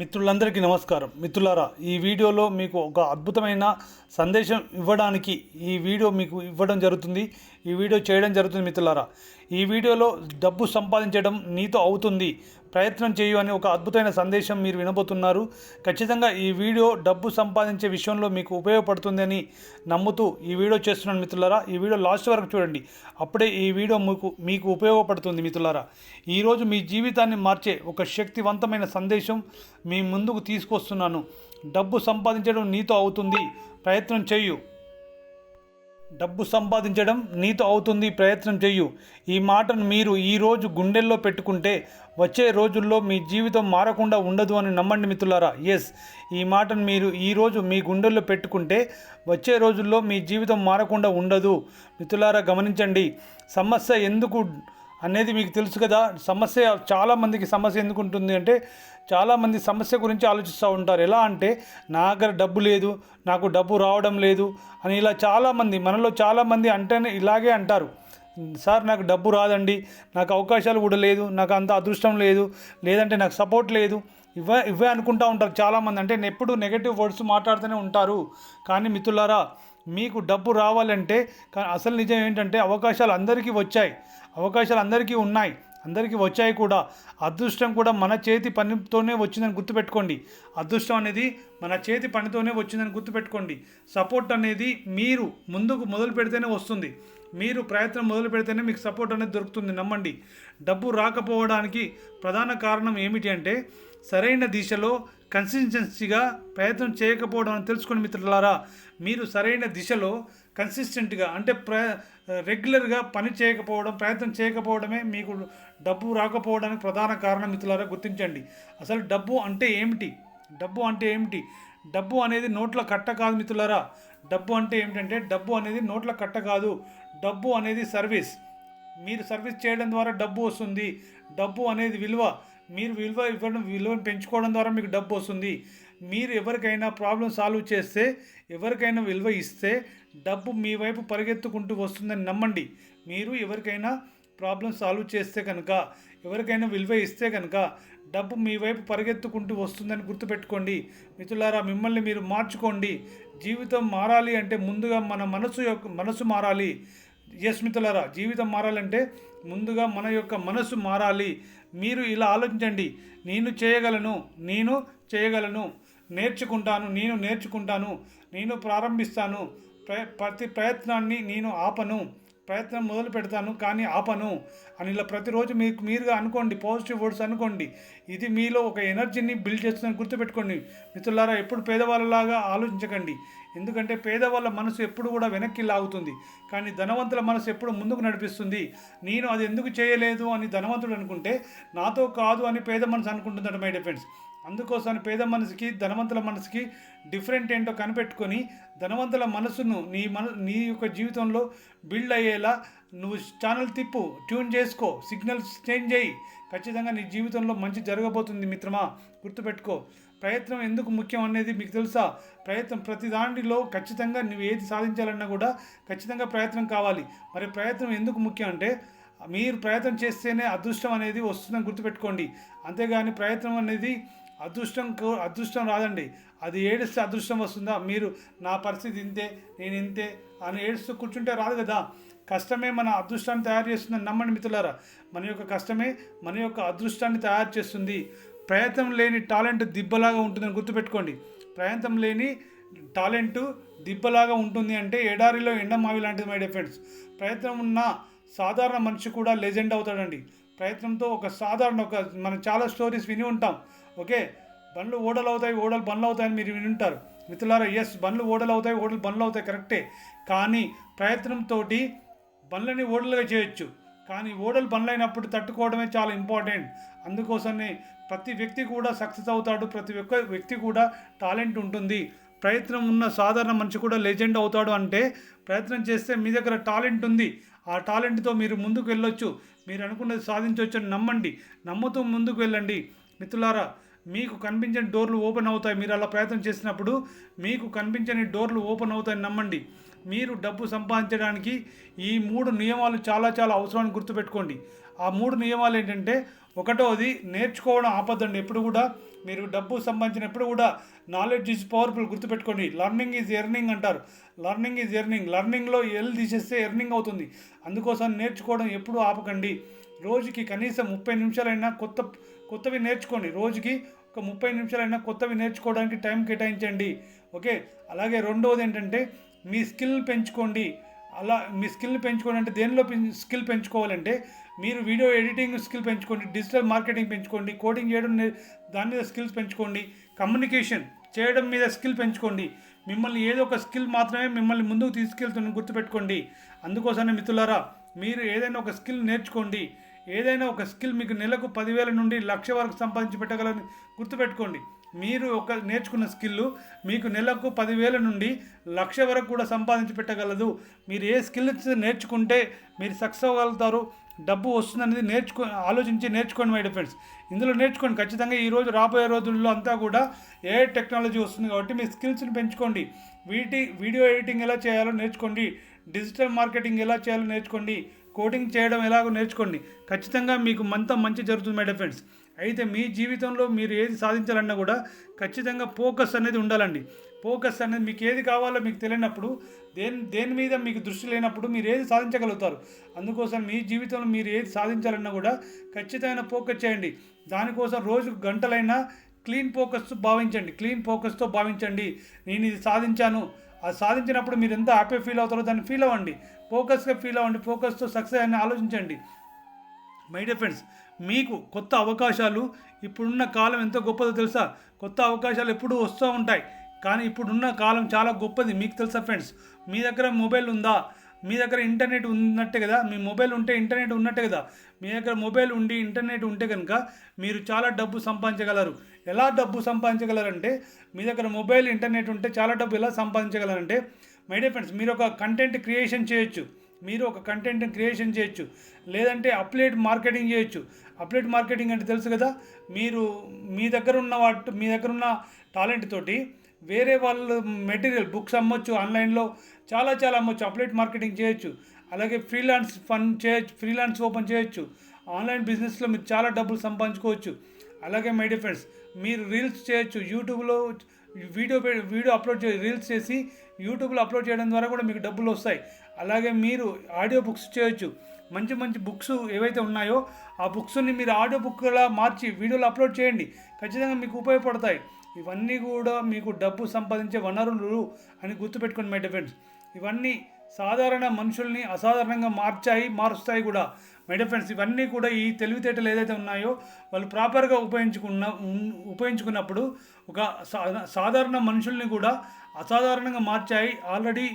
మిత్రులందరికీ నమస్కారం. మిత్రులారా ఈ వీడియోలో మీకు ఒక అద్భుతమైన సందేశం ఇవ్వడానికి ఈ వీడియో మీకు ఇవ్వడం జరుగుతుంది. ఈ వీడియో చేయడం జరుగుతుంది మిత్రులారా. ఈ వీడియోలో డబ్బు సంపాదించడం నీతో అవుతుంది. ప్రయత్నం చేయు అని ఒక అద్భుతమైన సందేశం మీరు వినబోతున్నారు. ఖచ్చితంగా ఈ వీడియో డబ్బు సంపాదించే విషయంలో మీకు ఉపయోగపడుతుందని నమ్ముతూ ఈ వీడియో చేస్తున్నాను మిత్రులారా. ఈ వీడియో లాస్ట్ వరకు చూడండి. అప్పుడే ఈ వీడియో మీకు మీకు ఉపయోగపడుతుంది మిత్రులారా. ఈరోజు మీ జీవితాన్ని మార్చే ఒక శక్తివంతమైన సందేశం మీ ముందుకు తీసుకొస్తున్నాను. డబ్బు సంపాదించడం నీతో అవుతుంది. ప్రయత్నం చేయు. డబ్బు సంపాదించడం నీతో అవుతుంది ప్రయత్నం చెయ్యు. ఈ మాటను మీరు ఈరోజు గుండెల్లో పెట్టుకుంటే వచ్చే రోజుల్లో మీ జీవితం మారకుండా ఉండదు అని నమ్మండి మిత్రులారా. ఎస్ ఈ మాటను మీరు ఈరోజు మీ గుండెల్లో పెట్టుకుంటే వచ్చే రోజుల్లో మీ జీవితం మారకుండా ఉండదు. మిత్రులారా గమనించండి. సమస్య ఎందుకు అనేది మీకు తెలుసు కదా. సమస్య చాలామందికి సమస్య ఎందుకు ఉంటుంది అంటే చాలామంది సమస్య గురించి ఆలోచిస్తూ ఉంటారు. ఎలా అంటే నా దగ్గర డబ్బు లేదు నాకు డబ్బు రావడం లేదు అని ఇలా చాలామంది మనలో చాలామంది అంటేనే ఇలాగే అంటారు. సార్ నాకు డబ్బు రాదండి నాకు అవకాశాలు కూడా లేదు నాకు అంత అదృష్టం లేదు లేదంటే నాకు సపోర్ట్ లేదు. ఇవే ఇవే అనుకుంటూ ఉంటారు చాలామంది అంటే ఎప్పుడు నెగటివ్ వర్డ్స్ మాట్లాడుతూనే ఉంటారు. కానీ మిత్రులారా మీకు డబ్బు రావాలంటే కానీ అసలు నిజం ఏంటంటే అవకాశాలు అందరికీ వచ్చాయి. అవకాశాలు అందరికీ ఉన్నాయి. అందరికీ వచ్చాయి కూడా. అదృష్టం కూడా మన చేతి పనితోనే వచ్చిందని గుర్తుపెట్టుకోండి. అదృష్టం అనేది మన చేతి పనితోనే వచ్చిందని గుర్తుపెట్టుకోండి. సపోర్ట్ అనేది మీరు ముందుకు మొదలు పెడితేనే వస్తుంది. మీరు ప్రయత్నం మొదలు పెడితేనే మీకు సపోర్ట్ అనేది దొరుకుతుంది. నమ్మండి. డబ్బు రాకపోవడానికి ప్రధాన కారణం ఏమిటి అంటే సరైన దిశలో కన్సిస్టెన్సీగా ప్రయత్నం చేయకపోవడం అని తెలుసుకోండి మిత్రులారా మీరు సరైన దిశలో కన్సిస్టెంట్గా అంటే ప్ర రెగ్యులర్గా పని చేయకపోవడం ప్రయత్నం చేయకపోవడమే మీకు డబ్బు రాకపోవడానికి ప్రధాన కారణం మిత్రులారా గుర్తించండి. అసలు డబ్బు అంటే ఏమిటి? డబ్బు అంటే ఏమిటి? డబ్బు అనేది నోట్ల కట్ట కాదు మిత్రులారా. డబ్బు అంటే ఏమిటంటే డబ్బు అనేది నోట్ల కట్ట కాదు. డబ్బు అనేది సర్వీస్. మీరు సర్వీస్ చేయడం ద్వారా డబ్బు వస్తుంది. డబ్బు అనేది విలువ. మీరు విలువ ఇవ్వడం విలువను పెంచుకోవడం ద్వారా మీకు డబ్బు వస్తుంది. మీరు ఎవరికైనా ప్రాబ్లం సాల్వ్ చేస్తే ఎవరికైనా విలువ ఇస్తే డబ్బు మీ వైపు పరిగెత్తుకుంటూ వస్తుందని నమ్మండి. మీరు ఎవరికైనా ప్రాబ్లం సాల్వ్ చేస్తే కనుక ఎవరికైనా విలువ ఇస్తే కనుక డబ్బు మీ వైపు పరిగెత్తుకుంటూ వస్తుందని గుర్తుపెట్టుకోండి. మిత్రులారా మిమ్మల్ని మీరు మార్చుకోండి. జీవితం మారాలి అంటే ముందుగా మన మనసు యొక్క మనసు మారాలి. ఎస్ మిత్రులారా జీవితం మారాలంటే ముందుగా మన యొక్క మనసు మారాలి. మీరు ఇలా ఆలోచించండి. నేను చేయగలను నేను చేయగలను నేర్చుకుంటాను నేను నేర్చుకుంటాను నేను ప్రారంభిస్తాను. ప్ర ప్రతి ప్రయత్నాన్ని నేను ఆపను. ప్రయత్నం మొదలు పెడతాను కానీ ఆపను అని ఇలా ప్రతిరోజు మీకు మీరుగా అనుకోండి పాజిటివ్ వర్డ్స్ అనుకోండి. ఇది మీలో ఒక ఎనర్జీని బిల్డ్ చేస్తుందని గుర్తుపెట్టుకోండి. మిత్రులారా ఎప్పుడు పేదవాళ్ళలాగా ఆలోచించకండి. ఎందుకంటే పేదవాళ్ళ మనసు ఎప్పుడు కూడా వెనక్కి లాగుతుంది. కానీ ధనవంతుల మనసు ఎప్పుడు ముందుకు నడిపిస్తుంది. నేను అది ఎందుకు చేయలేదు అని ధనవంతుడు అనుకుంటే నాతో కాదు అని పేద మనసు అనుకుంటుందట మై డిఫెండ్స్ అందుకోసం పేద మనసుకి ధనవంతుల మనసుకి డిఫరెంట్ ఏంటో కనిపెట్టుకొని ధనవంతుల మనసును నీ మన నీ యొక్క జీవితంలో బిల్డ్ అయ్యేలా నువ్వు ఛానల్ తిప్పు ట్యూన్ చేసుకో సిగ్నల్స్ చేంజ్ చేయి. ఖచ్చితంగా నీ జీవితంలో మంచి జరగబోతుంది మిత్రమా. గుర్తుపెట్టుకో. ప్రయత్నం ఎందుకు ముఖ్యం అనేది మీకు తెలుసా? ప్రయత్నం ప్రతి దానిలో ఖచ్చితంగా నువ్వు ఏది సాధించాలన్నా కూడా ఖచ్చితంగా ప్రయత్నం కావాలి. మరి ప్రయత్నం ఎందుకు ముఖ్యం అంటే మీరు ప్రయత్నం చేస్తేనే అదృష్టం అనేది వస్తుందని గుర్తుపెట్టుకోండి. అంతేగాని ప్రయత్నం అనేది అదృష్టం కో- అదృష్టం రాదండి. అది ఏడిస్తే అదృష్టం వస్తుందా? మీరు నా పరిస్థితి ఇంతే నేను ఇంతే అని ఏడుస్తూ కూర్చుంటే రాదు కదా. కష్టమే మన అదృష్టాన్ని తయారు చేస్తుందని నమ్మండి మిత్రులారా. మన యొక్క కష్టమే మన యొక్క అదృష్టాన్ని తయారు చేస్తుంది. ప్రయత్నం లేని టాలెంట్ దిబ్బలాగా ఉంటుందని గుర్తుపెట్టుకోండి. ప్రయత్నం లేని టాలెంట్ దిబ్బలాగా ఉంటుంది అంటే ఎడారిలో ఎండమావి లాంటిది మై డిఫెండ్స్ ప్రయత్నం ఉన్న సాధారణ మనిషి కూడా లెజెండ్ అవుతాడండి. ప్రయత్నంతో ఒక సాధారణ ఒక మనం చాలా స్టోరీస్ విని ఉంటాం. ఓకే? బండ్లు ఓడలు అవుతాయి ఓడలు బండ్లు అవుతాయని మీరు విని ఉంటారు మిత్రులారా ఎస్ బండ్లు ఓడలు అవుతాయి ఓడలు బండ్లు అవుతాయి కరెక్టే. కానీ ప్రయత్నంతో బండ్లని ఓడలుగా చేయొచ్చు. కానీ ఓడలు బండ్లైనప్పుడు తట్టుకోవడమే చాలా ఇంపార్టెంట్. అందుకోసమే ప్రతి వ్యక్తి కూడా సక్సెస్ అవుతాడు ప్రతి ఒక్క వ్యక్తి కూడా టాలెంట్ ఉంటుంది. ప్రయత్నం ఉన్న సాధారణ మనిషి కూడా లెజెండ్ అవుతాడు అంటే ప్రయత్నం చేస్తే మీ దగ్గర టాలెంట్ ఉంది. ఆ టాలెంట్తో మీరు ముందుకు వెళ్ళొచ్చు. మీరు అనుకున్నది సాధించవచ్చు అని నమ్మండి. నమ్ముతూ ముందుకు వెళ్ళండి. మిత్రులారా మీకు కనిపించని డోర్లు ఓపెన్ అవుతాయి. మీరు అలా ప్రయత్నం చేసినప్పుడు మీకు కనిపించని డోర్లు ఓపెన్ అవుతాయని నమ్మండి. మీరు డబ్బు సంపాదించడానికి ఈ మూడు నియమాలు చాలా చాలా అవసరాన్ని గుర్తుపెట్టుకోండి. ఆ మూడు నియమాలు ఏంటంటే ఒకటోది నేర్చుకోవడం ఆపద్దండి. ఎప్పుడు కూడా మీరు డబ్బు సంబంధించిన ఎప్పుడు కూడా నాలెడ్జ్ ఈజ్ పవర్ఫుల్ గుర్తుపెట్టుకోండి. లర్నింగ్ ఈజ్ ఎర్నింగ్ అంటారు. లర్నింగ్ ఈజ్ ఎర్నింగ్ లర్నింగ్లో ఎల్ తీసేస్తే ఎర్నింగ్ అవుతుంది. అందుకోసం నేర్చుకోవడం ఎప్పుడూ ఆపకండి. రోజుకి కనీసం ముప్పై నిమిషాలైనా కొత్త కొత్తవి నేర్చుకోండి. రోజుకి ఒక ముప్పై నిమిషాలైనా కొత్తవి నేర్చుకోవడానికి టైం కేటాయించండి. ఓకే? అలాగే రెండవది ఏంటంటే మీ స్కిల్ పెంచుకోండి. అలా మీ స్కిల్ని పెంచుకోండి అంటే దేనిలో పెం- స్కిల్ పెంచుకోవాలంటే మీరు వీడియో ఎడిటింగ్ స్కిల్ పెంచుకోండి డిజిటల్ మార్కెటింగ్ పెంచుకోండి కోడింగ్ చేయడం దాని మీద స్కిల్స్ పెంచుకోండి కమ్యూనికేషన్ చేయడం మీద స్కిల్ పెంచుకోండి. మిమ్మల్ని ఏదో ఒక స్కిల్ మాత్రమే మిమ్మల్ని ముందుకు తీసుకెళ్తున్న గుర్తుపెట్టుకోండి. అందుకోసమే మిత్రులారా మీరు ఏదైనా ఒక స్కిల్ నేర్చుకోండి. ఏదైనా ఒక స్కిల్ మీకు నెలకు పదివేల నుండి లక్ష వరకు సంపాదించి పెట్టగలని గుర్తుపెట్టుకోండి. మీరు ఒక నేర్చుకున్న స్కిల్ మీకు నెలకు పదివేల నుండి లక్ష వరకు కూడా సంపాదించి పెట్టగలదు. మీరు ఏ స్కిల్స్ నేర్చుకుంటే మీరు సక్సెస్ అవ్వగలుగుతారు. డబ్బు వస్తుందనేది నేర్చుకో ఆలోచించి నేర్చుకోండి మై డిఫెండ్స్ ఇందులో నేర్చుకోండి. ఖచ్చితంగా ఈ రోజు రాబోయే రోజుల్లో అంతా కూడా ఏ టెక్నాలజీ వస్తుంది కాబట్టి మీ స్కిల్స్ని పెంచుకోండి. వీటి వీడియో ఎడిటింగ్ ఎలా చేయాలో నేర్చుకోండి. డిజిటల్ మార్కెటింగ్ ఎలా చేయాలో నేర్చుకోండి. కోడింగ్ చేయడం ఎలాగో నేర్చుకోండి. ఖచ్చితంగా మీకు మంత మంచి జరుగుతుంది మై డిఫెండ్స్ అయితే మీ జీవితంలో మీరు ఏది సాధించాలన్నా కూడా ఖచ్చితంగా ఫోకస్ అనేది ఉండాలండి. ఫోకస్ అనేది మీకు ఏది కావాలో మీకు తెలియనప్పుడు దేని దేని మీద మీకు దృష్టి లేనప్పుడు మీరు ఏది సాధించగలుగుతారు? అందుకోసం మీ జీవితంలో మీరు ఏది సాధించాలన్నా కూడా ఖచ్చితమైన ఫోకస్ చేయండి. దానికోసం రోజు గంటలైనా క్లీన్ ఫోకస్ భావించండి. క్లీన్ ఫోకస్తో భావించండి. నేను ఇది సాధించాను. అది సాధించినప్పుడు మీరు ఎంత హ్యాపీ ఫీల్ అవుతారో దాన్ని ఫీల్ అవ్వండి. ఫోకస్గా ఫీల్ అవ్వండి. ఫోకస్తో సక్సెస్ అని ఆలోచించండి. మై డియర్ ఫ్రెండ్స్ మీకు కొత్త అవకాశాలు ఇప్పుడున్న కాలం ఎంతో గొప్పదో తెలుసా? కొత్త అవకాశాలు ఎప్పుడూ వస్తూ ఉంటాయి. కానీ ఇప్పుడున్న కాలం చాలా గొప్పది. మీకు తెలుసా ఫ్రెండ్స్ మీ దగ్గర మొబైల్ ఉందా? మీ దగ్గర ఇంటర్నెట్ ఉన్నట్టే కదా? మీ మొబైల్ ఉంటే ఇంటర్నెట్ ఉన్నట్టే కదా? మీ దగ్గర మొబైల్ ఉండి ఇంటర్నెట్ ఉంటే కనుక మీరు చాలా డబ్బు సంపాదించగలరు. ఎలా డబ్బు సంపాదించగలరంటే మీ దగ్గర మొబైల్ ఇంటర్నెట్ ఉంటే చాలా డబ్బు ఎలా సంపాదించగలరంటే మై డియర్ ఫ్రెండ్స్ మీరు ఒక కంటెంట్ క్రియేషన్ చేయొచ్చు. మీరు ఒక కంటెంట్ క్రియేషన్ చేయొచ్చు. లేదంటే అప్లేట్ మార్కెటింగ్ చేయొచ్చు. అప్లేట్ మార్కెటింగ్ అంటే తెలుసు కదా మీరు మీ దగ్గర ఉన్న వాటి మీ దగ్గర ఉన్న టాలెంట్ తోటి వేరే వాళ్ళు మెటీరియల్ బుక్స్ అమ్మొచ్చు ఆన్లైన్లో చాలా చాలా అమ్మొచ్చు. అప్లేట్ మార్కెటింగ్ చేయొచ్చు. అలాగే ఫ్రీలాన్స్ ఫండ్ చేయొచ్చు ఫ్రీలాన్స్ ఓపెన్ చేయొచ్చు. ఆన్లైన్ బిజినెస్లో మీరు చాలా డబ్బులు సంపాదించుకోవచ్చు. అలాగే మై ఫ్రెండ్స్ మీరు రీల్స్ చేయొచ్చు. యూట్యూబ్లో వీడియో వీడియో అప్లోడ్ చే రీల్స్ చేసి యూట్యూబ్లో అప్లోడ్ చేయడం ద్వారా కూడా మీకు డబ్బులు వస్తాయి. అలాగే మీరు ఆడియో బుక్స్ చేయొచ్చు. మంచి మంచి బుక్స్ ఏవైతే ఉన్నాయో ఆ బుక్స్ని మీరు ఆడియో బుక్లా మార్చి వీడియోలు అప్లోడ్ చేయండి. ఖచ్చితంగా మీకు ఉపయోగపడతాయి. ఇవన్నీ కూడా మీకు డబ్బు సంపాదించే వనరులు అని గుర్తుపెట్టుకోండి మై డిఫెండ్స్ ఇవన్నీ సాధారణ మనుషుల్ని అసాధారణంగా మార్చాయి మారుస్తాయి కూడా. మై డిఫెండ్స్ ఇవన్నీ కూడా ఈ తెలివితేటలు ఏదైతే ఉన్నాయో వాళ్ళు ప్రాపర్గా ఉపయోగించుకున్న ఉన్- ఉపయోగించుకున్నప్పుడు ఒక సా- సాధారణ మనుషుల్ని కూడా అసాధారణంగా మార్చాయి. ఆల్రెడీ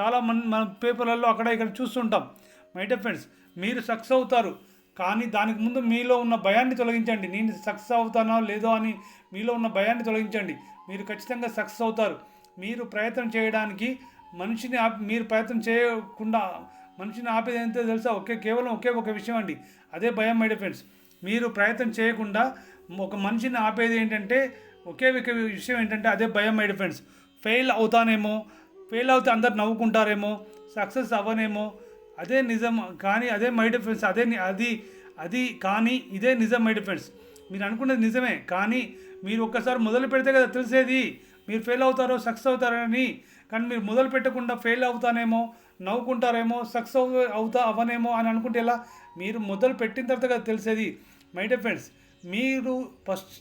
చాలా మన మన పేపర్లలో అక్కడ ఇక్కడ చూస్తుంటాం. మై ఫ్రెండ్స్ మీరు సక్సెస్ అవుతారు. కానీ దానికి ముందు మీలో ఉన్న భయాన్ని తొలగించండి. నేను సక్సెస్ అవుతానో లేదో అని మీలో ఉన్న భయాన్ని తొలగించండి. మీరు ఖచ్చితంగా సక్సెస్ అవుతారు. మీరు ప్రయత్నం చేయడానికి మనిషిని ఆపి మీరు ప్రయత్నం చేయకుండా మనిషిని ఆపేది ఏంటో తెలుసా? ఒకే కేవలం ఒకే ఒక విషయం అండి. అదే భయం మై ఫ్రెండ్స్ మీరు ప్రయత్నం చేయకుండా ఒక మనిషిని ఆపేది ఏంటంటే ఒకే ఒక విషయం ఏంటంటే అదే భయం మై ఫ్రెండ్స్ ఫెయిల్ అవుతానేమో ఫెయిల్ అవుతే అందరు నవ్వుకుంటారేమో సక్సెస్ అవ్వనేమో. అదే నిజం కానీ అదే మై డిఫరెన్స్ అదే అది అది కానీ ఇదే నిజం మై డిఫరెన్స్. మీరు అనుకున్నది నిజమే కానీ మీరు ఒక్కసారి మొదలు పెడితే కదా తెలిసేది. మీరు ఫెయిల్ అవుతారో సక్సెస్ అవుతారని. కానీ మీరు మొదలు పెట్టకుండా ఫెయిల్ అవుతానేమో నవ్వుకుంటారేమో సక్సెస్ అవ అవుతా అవ్వనేమో అని అనుకుంటే ఎలా? మీరు మొదలు పెట్టిన తర్వాత కదా తెలిసేది. మై డిఫరెన్స్ మీరు ఫస్ట్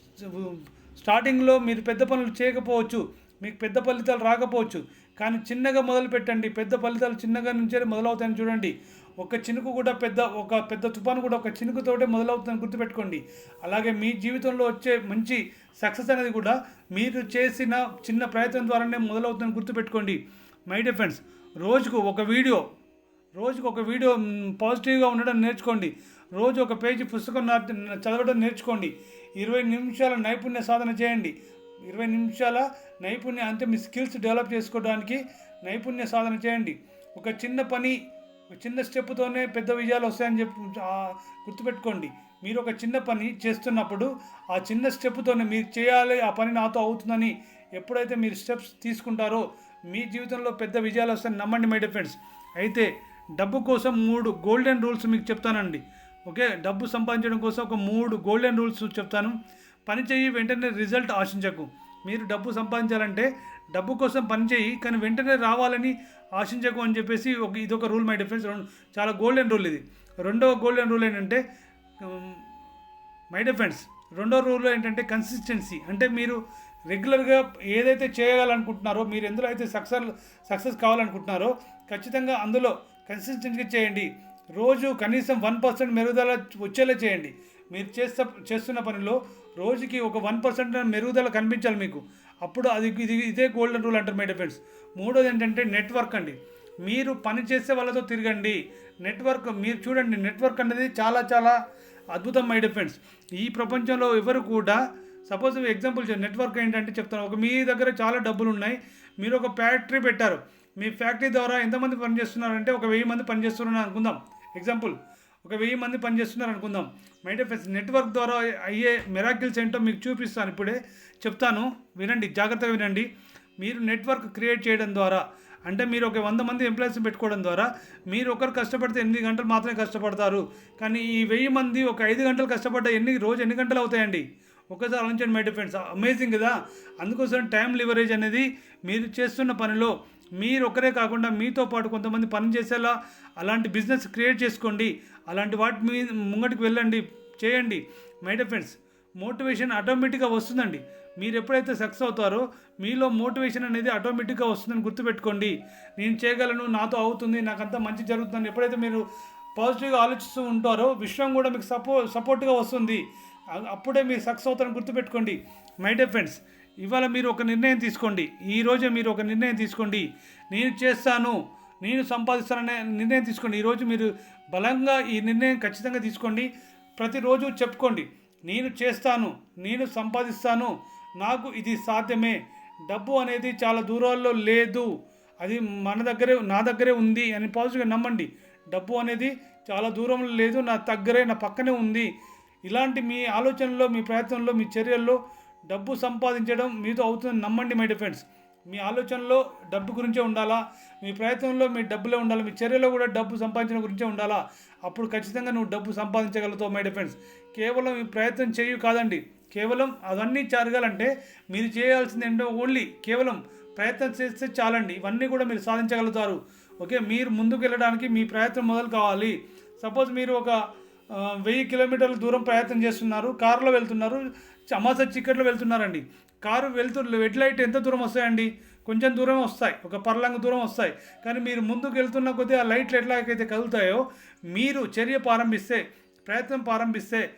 స్టార్టింగ్లో మీరు పెద్ద పనులు చేయకపోవచ్చు. మీకు పెద్ద ఫలితాలు రాకపోవచ్చు. కానీ చిన్నగా మొదలు పెట్టండి. పెద్ద ఫలితాలు చిన్నగా నుంచే మొదలవుతాయని చూడండి. ఒక చినుకు కూడా పెద్ద ఒక పెద్ద తుఫాను కూడా ఒక చినుకుతోటే మొదలవుతుందని గుర్తుపెట్టుకోండి. అలాగే మీ జీవితంలో వచ్చే మంచి సక్సెస్ అనేది కూడా మీరు చేసిన చిన్న ప్రయత్నం ద్వారానే మొదలవుతుందని గుర్తుపెట్టుకోండి. మై డియర్ ఫ్రెండ్స్ రోజుకు ఒక వీడియో రోజుకు ఒక వీడియో పాజిటివ్గా ఉండడం నేర్చుకోండి. రోజు ఒక పేజీ పుస్తకం చదవడం నేర్చుకోండి. ఇరవై నిమిషాల నైపుణ్య సాధన చేయండి. ఇరవై నిమిషాల నైపుణ్య అంటే మీ స్కిల్స్ డెవలప్ చేసుకోవడానికి నైపుణ్య సాధన చేయండి. ఒక చిన్న పని చిన్న స్టెప్తోనే పెద్ద విజయాలు వస్తాయని చెప్పి గుర్తుపెట్టుకోండి. మీరు ఒక చిన్న పని చేస్తున్నప్పుడు ఆ చిన్న స్టెప్తోనే మీరు చేయాలి ఆ పని నాతో అవుతుందని ఎప్పుడైతే మీరు స్టెప్స్ తీసుకుంటారో మీ జీవితంలో పెద్ద విజయాలు వస్తాయని నమ్మండి మై డియర్ ఫ్రెండ్స్. అయితే డబ్బు కోసం మూడు గోల్డెన్ రూల్స్ మీకు చెప్తానండి. ఓకే? డబ్బు సంపాదించడం కోసం ఒక మూడు గోల్డెన్ రూల్స్ చెప్తాను. పని చేయి వెంటనే రిజల్ట్ ఆశించకు. మీరు డబ్బు సంపాదించాలంటే డబ్బు కోసం పని చేయి కానీ వెంటనే రావాలని ఆశించకు అని చెప్పేసి ఒక ఇదొక రూల్ మై డిఫరెన్స్ చాలా గోల్డెన్ రూల్ ఇది. రెండవ గోల్డెన్ రూల్ ఏంటంటే మై డిఫెండ్స్ రెండో రూల్ ఏంటంటే కన్సిస్టెన్సీ అంటే మీరు రెగ్యులర్గా ఏదైతే చేయగలనుకుంటున్నారో మీరు ఎందులో అయితే సక్సెస్ సక్సెస్ కావాలనుకుంటున్నారో ఖచ్చితంగా అందులో కన్సిస్టెంట్గా చేయండి. రోజు కనీసం వన్ పర్సెంట్ మెరుగుదల వచ్చేలా చేయండి. మీరు చేస్త చేస్తున్న పనిలో రోజుకి ఒక వన్ పర్సెంట్ మెరుగుదల కనిపించాలి మీకు. అప్పుడు అది ఇది ఇదే గోల్డెన్ రూల్ అంటారు మై డిఫెండ్స్ మూడోది ఏంటంటే నెట్వర్క్ అండి. మీరు పని చేసే వాళ్ళతో తిరగండి. నెట్వర్క్ మీరు చూడండి నెట్వర్క్ అనేది చాలా చాలా అద్భుతం మై డిఫెండ్స్ ఈ ప్రపంచంలో ఎవరు కూడా సపోజ్ ఎగ్జాంపుల్ నెట్వర్క్ ఏంటంటే చెప్తాను. ఒక మీ దగ్గర చాలా డబ్బులు ఉన్నాయి. మీరు ఒక ఫ్యాక్టరీ పెట్టారు. మీ ఫ్యాక్టరీ ద్వారా ఎంతమంది పనిచేస్తున్నారంటే ఒక వెయ్యి మంది పనిచేస్తున్నారు అనుకుందాం. ఎగ్జాంపుల్ ఒక వెయ్యి మంది పనిచేస్తున్నారు అనుకుందాం. మైండ్ నెట్వర్క్ ద్వారా అయ్యే మెరాకిల్స్ ఏంటో మీకు చూపిస్తాను ఇప్పుడే. చెప్తాను వినండి జాగ్రత్తగా వినండి. మీరు నెట్వర్క్ క్రియేట్ చేయడం ద్వారా అంటే మీరు ఒక వంద మంది ఎంప్లాయీస్ని పెట్టుకోవడం ద్వారా మీరు ఒకరు కష్టపడితే ఎనిమిది గంటలు మాత్రమే కష్టపడతారు. కానీ ఈ వెయ్యి మంది ఒక ఐదు గంటలు కష్టపడ్డ ఎన్ని రోజు ఎన్ని గంటలు అవుతాయండి? ఒకసారి ఆలోచించండి మై డిఫెండ్స్ అమేజింగ్ కదా? అందుకోసం టైం లివరేజ్ అనేది మీరు చేస్తున్న పనిలో మీరు ఒకరే కాకుండా మీతో పాటు కొంతమంది పని చేసేలా అలాంటి బిజినెస్ క్రియేట్ చేసుకోండి. అలాంటి వాటి మీ ముంగటికి వెళ్ళండి చేయండి. మై ఫ్రెండ్స్ మోటివేషన్ ఆటోమేటిక్గా వస్తుందండి. మీరు ఎప్పుడైతే సక్సెస్ అవుతారో మీలో మోటివేషన్ అనేది ఆటోమేటిక్గా వస్తుందని గుర్తుపెట్టుకోండి. నేను చేయగలను నాతో అవుతుంది నాకంతా మంచి జరుగుతుందని ఎప్పుడైతే మీరు పాజిటివ్గా ఆలోచిస్తూ ఉంటారో విశ్వం కూడా మీకు సపో సపోర్ట్గా వస్తుంది. అప్పుడే మీరు సక్సెస్ అవుతారని గుర్తుపెట్టుకోండి. మై డే ఫ్రెండ్స్ ఇవాళ మీరు ఒక నిర్ణయం తీసుకోండి. ఈరోజే మీరు ఒక నిర్ణయం తీసుకోండి. నేను చేస్తాను నేను సంపాదిస్తాననే నిర్ణయం తీసుకోండి. ఈరోజు మీరు బలంగా ఈ నిర్ణయం ఖచ్చితంగా తీసుకోండి. ప్రతిరోజు చెప్పుకోండి. నేను చేస్తాను నేను సంపాదిస్తాను నాకు ఇది సాధ్యమే. డబ్బు అనేది చాలా దూరాల్లో లేదు. అది మన దగ్గరే నా దగ్గరే ఉంది అని పాజిటివ్గా నమ్మండి. డబ్బు అనేది చాలా దూరంలో లేదు నా దగ్గరే నా పక్కనే ఉంది. ఇలాంటి మీ ఆలోచనలో మీ ప్రయత్నంలో మీ చర్యల్లో డబ్బు సంపాదించడం మీతో అవుతుందని నమ్మండి మై డిఫెండ్స్ మీ ఆలోచనలో డబ్బు గురించే ఉండాలా? మీ ప్రయత్నంలో మీ డబ్బులే ఉండాలి? మీ చర్యలో కూడా డబ్బు సంపాదించడం గురించే ఉండాలా? అప్పుడు ఖచ్చితంగా నువ్వు డబ్బు సంపాదించగలుగుతావు మై డిఫెండ్స్ కేవలం ఈ ప్రయత్నం చేయు కాదండి. కేవలం అవన్నీ జరగాలంటే మీరు చేయాల్సింది ఏంటో ఓన్లీ కేవలం ప్రయత్నం చేస్తే చాలండి. ఇవన్నీ కూడా మీరు సాధించగలుగుతారు. ఓకే? మీరు ముందుకు వెళ్ళడానికి మీ ప్రయత్నం మొదలు కావాలి. సపోజ్ మీరు ఒక వెయ్యి కిలోమీటర్ల దూరం ప్రయత్నం చేస్తున్నారు కారులో వెళ్తున్నారు అమాస చీకట్లో వెళ్తున్నారండి. కారు వెళ్తూ హెడ్ లైట్ ఎంత దూరం వస్తాయండి? కొంచెం దూరం వస్తాయి. ఒక పర్లంగ దూరం వస్తాయి. కానీ మీరు ముందుకు వెళ్తున్న కొద్దీ ఆ లైట్లు ఎట్లాగైతే కదులుతాయో మీరు చర్య ప్రారంభిస్తే ప్రయత్నం ప్రారంభిస్తే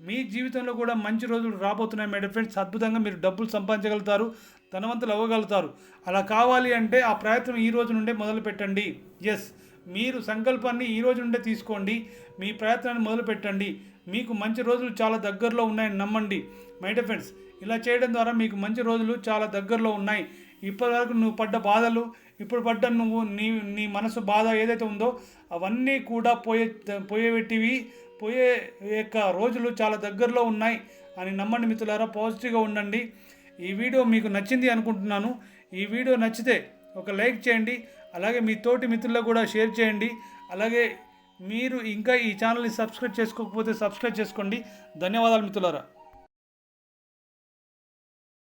మీ జీవితంలో కూడా మంచి రోజులు రాబోతున్నాయి మేడం ఫ్రెండ్స్. అద్భుతంగా మీరు డబ్బులు సంపాదించగలుగుతారు ధనవంతులు అవ్వగలుగుతారు. అలా కావాలి అంటే ఆ ప్రయత్నం ఈ రోజు నుండే మొదలు పెట్టండి. ఎస్ మీరు సంకల్పాన్ని ఈ రోజు నుండే తీసుకోండి. మీ ప్రయత్నాన్ని మొదలు పెట్టండి. మీకు మంచి రోజులు చాలా దగ్గరలో ఉన్నాయని నమ్మండి. మై ఫ్రెండ్స్ ఇలా చేయడం ద్వారా మీకు మంచి రోజులు చాలా దగ్గరలో ఉన్నాయి. ఇప్పటివరకు నువ్వు పడ్డ బాధలు ఇప్పుడు పడ్డ నువ్వు నీ నీ మనసు బాధ ఏదైతే ఉందో అవన్నీ కూడా పోయే పోయేటివి పోయే యొక్క రోజులు చాలా దగ్గరలో ఉన్నాయి అని నమ్మండి మిత్రులారా. పాజిటివ్గా ఉండండి. ఈ వీడియో మీకు నచ్చింది అనుకుంటున్నాను. ఈ వీడియో నచ్చితే ఒక లైక్ చేయండి. అలాగే మీ తోటి మిత్రులకు కూడా షేర్ చేయండి. అలాగే మీరు ఇంకా ఈ ఛానల్ని సబ్స్క్రైబ్ చేసుకోకపోతే సబ్స్క్రైబ్ చేసుకోండి. ధన్యవాదాలు మిత్రులారా.